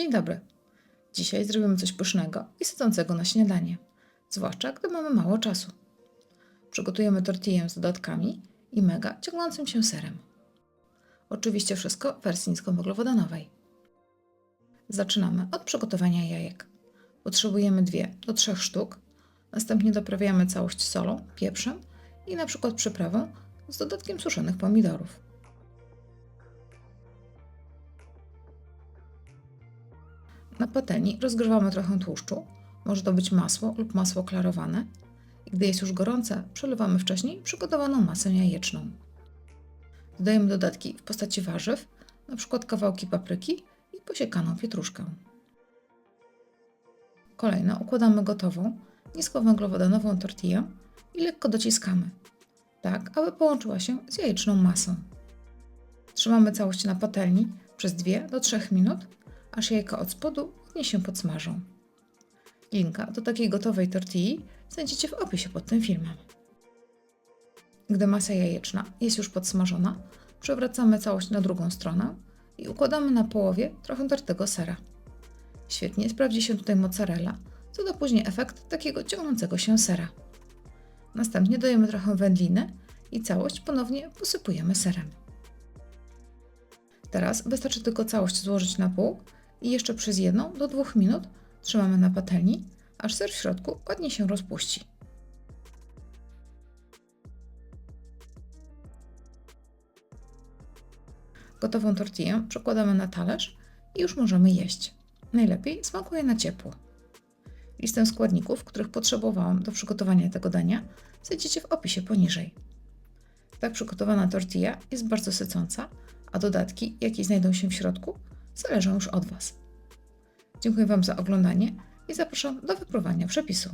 Dzień dobry. Dzisiaj zrobimy coś pysznego i sycącego na śniadanie, zwłaszcza gdy mamy mało czasu. Przygotujemy tortillę z dodatkami i mega ciągnącym się serem. Oczywiście wszystko w wersji niskowęglowodanowej. Zaczynamy od przygotowania jajek. Potrzebujemy 2 do 3 sztuk. Następnie doprawiamy całość solą, pieprzem i na przykład przyprawą z dodatkiem suszonych pomidorów. Na patelni rozgrzewamy trochę tłuszczu, może to być masło lub masło klarowane. Gdy jest już gorące, przelewamy wcześniej przygotowaną masę jajeczną. Dodajemy dodatki w postaci warzyw, np. kawałki papryki i posiekaną pietruszkę. Kolejno układamy gotową, niskowęglowodanową tortillę i lekko dociskamy, tak aby połączyła się z jajeczną masą. Trzymamy całość na patelni przez 2 do 3 minut, aż jajka od spodu ładnie się podsmażą. Linka do takiej gotowej tortilli znajdziecie w opisie pod tym filmem. Gdy masa jajeczna jest już podsmażona, przewracamy całość na drugą stronę i układamy na połowie trochę tartego sera. Świetnie sprawdzi się tutaj mozzarella, co da później efekt takiego ciągnącego się sera. Następnie dajemy trochę wędliny i całość ponownie posypujemy serem. Teraz wystarczy tylko całość złożyć na pół i jeszcze przez 1 do 2 minut trzymamy na patelni, aż ser w środku ładnie się rozpuści. Gotową tortillę przekładamy na talerz i już możemy jeść. Najlepiej smakuje na ciepło. Listę składników, których potrzebowałam do przygotowania tego dania, znajdziecie w opisie poniżej. Tak przygotowana tortilla jest bardzo sycąca, a dodatki, jakie znajdą się w środku, zależą już od Was. Dziękuję Wam za oglądanie i zapraszam do wypróbowania przepisu.